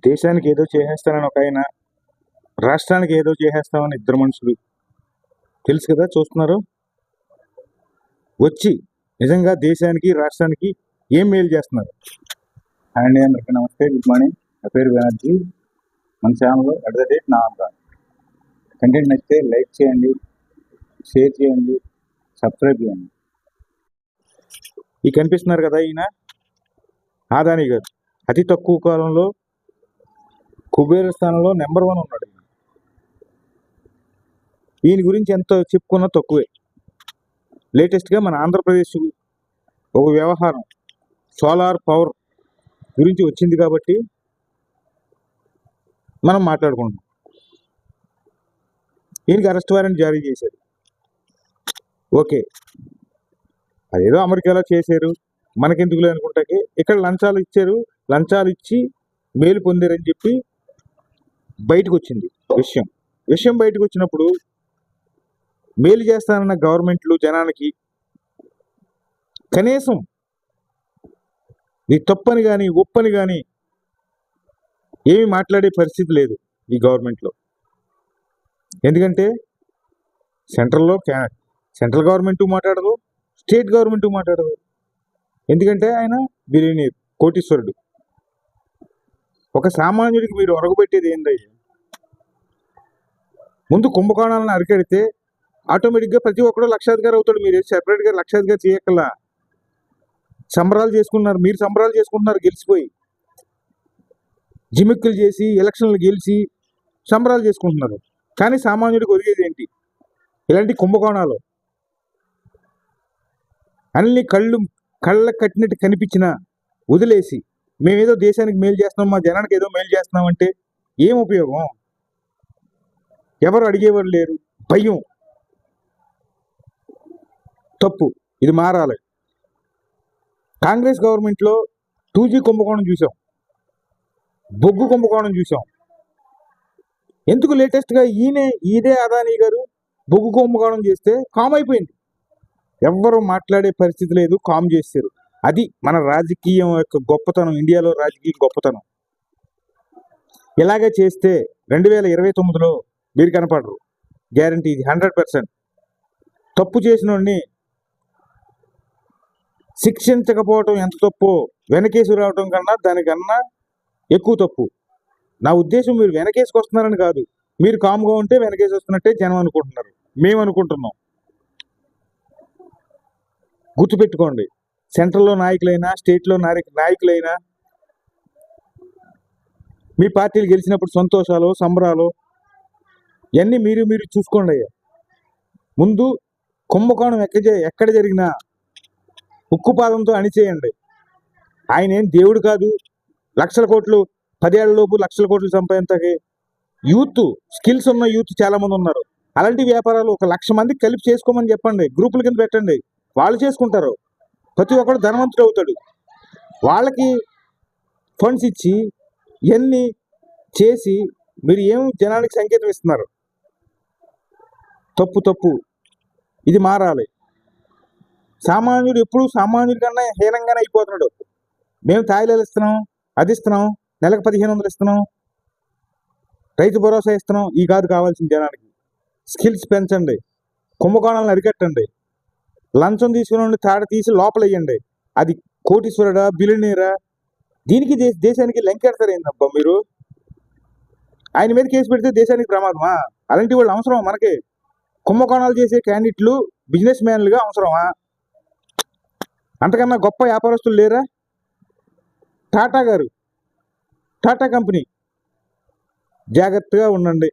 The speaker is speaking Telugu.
దేశానికి ఏదో చేసేస్తానని ఒక ఆయన రాష్ట్రానికి ఏదో చేసేస్తామని ఇద్దరు మనుషులు. తెలుసు కదా చూస్తున్నారు? వచ్చి నిజంగా దేశానికి రాష్ట్రానికి ఏం మేలు చేస్తున్నారు? అండ్ అండి అందరికీ నమస్తే గుడ్ మార్నింగ్. నా పేరు బెనర్జీ. మన ఛానల్లో అట్ ద డేట్ నా కంటెంట్ నచ్చితే లైక్ చేయండి షేర్ చేయండి సబ్స్క్రైబ్ చేయండి. ఈ కనిపిస్తున్నారు కదా ఈయన? ఆదాని గారు. అతి తక్కువ కాలంలో కుబేర స్థానంలో నెంబర్ వన్ ఉన్నాడు ఈయన. గురించి ఎంత చెప్పుకున్నా తక్కువే. లేటెస్ట్గా మన ఆంధ్రప్రదేశ్ ఒక వ్యవహారం సోలార్ పవర్ గురించి వచ్చింది కాబట్టి మనం మాట్లాడుకుంటున్నాం. ఈయనకి అరెస్ట్ వారెంట్ జారీ చేశారు. ఓకే. అదేదో అమెరికాలో చేశారు. మనకెందుకులే అనుకుంటాకి. ఇక్కడ లంచాలు ఇచ్చారు. లంచాలు ఇచ్చి మేలు పొందారని చెప్పి బయటకు వచ్చింది విషయం. విషయం బయటకు వచ్చినప్పుడు మేలు చేస్తానన్న గవర్నమెంట్లు జనానికి కనీసం ఈ తప్పని కానీ ఒప్పని కానీ ఏమి మాట్లాడే పరిస్థితి లేదు ఈ గవర్నమెంట్లో. ఎందుకంటే సెంట్రల్లో క్యా సెంట్రల్ గవర్నమెంట్ మాట్లాడదు స్టేట్ గవర్నమెంట్ మాట్లాడదు. ఎందుకంటే ఆయన బిలియనీర్ కోటీశ్వరుడు. ఒక సామాన్యుడికి మీరు ఒరగబెట్టేది ఏందయ్యా ముందు కుంభకోణాలను అరికెడితే ఆటోమేటిక్గా ప్రతి ఒక్కడు లక్షాధికారి అవుతాడు. మీరు సెపరేట్గా లక్షాధికారి చేయకలా సంబరాలు చేసుకున్నారు. మీరు సంబరాలు చేసుకుంటున్నారు గెలిచిపోయి. జిమిక్కులు చేసి ఎలక్షన్లు గెలిచి సంబరాలు చేసుకుంటున్నారు. కానీ సామాన్యుడికి ఒరిగేది ఏంటి? ఇలాంటి కుంభకోణాలు. అన్ని కళ్ళు కళ్ళ కట్టినట్టు కనిపించిన వదిలేసి మేమేదో దేశానికి మేలు చేస్తున్నాం మా జనానికి ఏదో మేలు చేస్తున్నాం అంటే ఏం ఉపయోగం? ఎవరు అడిగేవారు లేరు? భయం. తప్పు. ఇది మారాలి. కాంగ్రెస్ గవర్నమెంట్లో టూ జీ కుంభకోణం చూసాం. బొగ్గు కుంభకోణం చూసాం. ఎందుకు లేటెస్ట్గా ఈయనే ఈదే అదానీ గారు బొగ్గు కుంభకోణం చేస్తే కామ్ అయిపోయింది. ఎవ్వరు మాట్లాడే పరిస్థితి లేదు కామ్ చేశారు అది మన రాజకీయం యొక్క గొప్పతనం ఇండియాలో రాజకీయ గొప్పతనం. ఇలాగే చేస్తే రెండు వేల ఇరవై తొమ్మిదిలో మీరు కనపడరు. గ్యారంటీ ఇది హండ్రెడ్ పర్సెంట్. తప్పు చేసిన శిక్షించకపోవటం ఎంత తప్పు వెనకేసి రావటం కన్నా దానికన్నా ఎక్కువ తప్పు. నా ఉద్దేశం మీరు వెనకేసుకొస్తున్నారని కాదు. మీరు కామ్గా ఉంటే వెనకేసి వస్తున్నట్టే జనం అనుకుంటున్నారు. మేము అనుకుంటున్నాం గుర్తుపెట్టుకోండి. సెంట్రల్లో నాయకులైనా స్టేట్లో నాయకులైనా మీ పార్టీలు గెలిచినప్పుడు సంతోషాలు సంబరాలు ఇవన్నీ మీరు మీరు చూసుకోండి అయ్యా. ముందు కుంభకోణం ఎక్కడ ఎక్కడ జరిగినా ఉక్కుపాదంతో అణిచేయండి. ఆయన ఏం దేవుడు కాదు. లక్షల కోట్లు పదేళ్ళలోపు లక్షల కోట్లు సంపాదించకి యూత్ స్కిల్స్ ఉన్న యూత్ చాలామంది ఉన్నారు. అలాంటి వ్యాపారాలు ఒక లక్ష మందికి కలిపి చేసుకోమని చెప్పండి. గ్రూపుల కింద పెట్టండి. వాళ్ళు చేసుకుంటారు. ప్రతి ఒక్కడు ధనవంతుడు అవుతాడు. వాళ్ళకి ఫండ్స్ ఇచ్చి ఇవన్నీ చేసి మీరు ఏం జనానికి సంకేతం ఇస్తున్నారు? తప్పు తప్పు. ఇది మారాలి. సామాన్యుడు ఎప్పుడు సామాన్యుడి కన్నా హీనంగానే అయిపోతున్నాడు. మేము తాయిలాలు ఇస్తున్నాం అది ఇస్తున్నాం నెలకు పదిహేను వందలు ఇస్తున్నాం రైతు భరోసా ఇస్తున్నాం ఈ కాదు కావాల్సిన జనానికి. స్కిల్స్ పెంచండి. కుంభకోణాలను అరికట్టండి. లంచం తీసుకుని తాడ తీసి లోపల వేయండి అది కోటీశ్వరుడా బిలినీరా దీనికి దేశానికి లెంకెడతారు ఏందబ్బా మీరు? ఆయన మీద కేసు పెడితే దేశానికి ప్రమాదమా? అలాంటి వాళ్ళు అవసరమా మనకి? కుంభకోణాలు చేసే క్యాండిడేట్లు బిజినెస్ మ్యాన్లుగా అవసరమా? అంతకన్నా గొప్ప వ్యాపారస్తులు లేరా? టాటా గారు టాటా కంపెనీ. జాగ్రత్తగా ఉండండి.